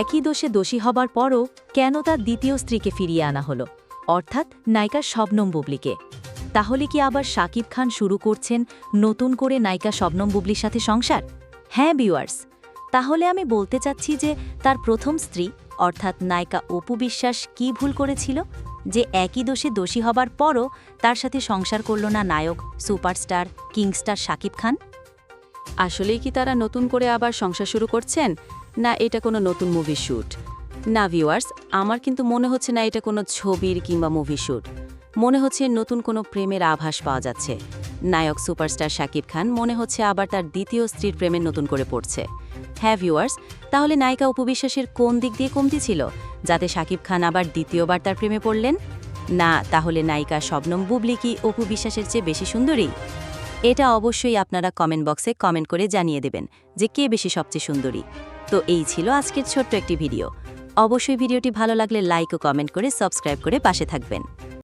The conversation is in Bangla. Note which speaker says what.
Speaker 1: একই দোষে দোষী হবার পরও কেন তার দ্বিতীয় স্ত্রীকে ফিরিয়ে আনা হলো? অর্থাৎ নায়িকা শবনম বুবলিকে। তাহলে কি আবার শাকিব খান শুরু করছেন নতুন করে নায়িকা শবনম বুবলির সাথে সংসার? হ্যাঁ বিওয়ার্স তাহলে আমি বলতে চাচ্ছি যে তার প্রথম স্ত্রী, অর্থাৎ নায়িকা অপু বিশ্বাস, কী ভুল করেছিল? যে একই দোষে দোষী হবার পরও তার সাথে সংসার করল না নায়ক, সুপারস্টার, কিংস্টার শাকিব খান? আসলেই কি তারা নতুন করে আবার সংসার শুরু করছেন? না, এটা কোনো নতুন মুভি শ্যুট না ভিউয়ার্স আমার কিন্তু মনে হচ্ছে না এটা কোনো ছবির কিংবা মুভি শ্যুট মনে হচ্ছে নতুন কোনো প্রেমের আভাস পাওয়া যাচ্ছে। নায়ক সুপারস্টার শাকিব খান মনে হচ্ছে আবার তার দ্বিতীয় স্ত্রীর প্রেমে নতুন করে পড়ছে। হ্যাঁ ভিউয়ার্স তাহলে নায়িকা উপবিশ্বাসের কোন দিক দিয়ে কমতি ছিল? যাতে শাকিব খান আবার দ্বিতীয়বার তার প্রেমে পড়লেন? না, তাহলে নায়িকা শবনম বুবলি কি অপু বিশ্বাসের চেয়ে বেশি সুন্দরী? এটা অবশ্যই আপনারা কমেন্ট বক্সে কমেন্ট করে জানিয়ে দেবেন যে কে বেশি সবচেয়ে সুন্দরী। তো এই ছিল আজকের ছোট্ট একটি ভিডিও অবশ্যই ভিডিওটি ভালো লাগলে লাইক ও কমেন্ট করে সাবস্ক্রাইব করে পাশে থাকবেন।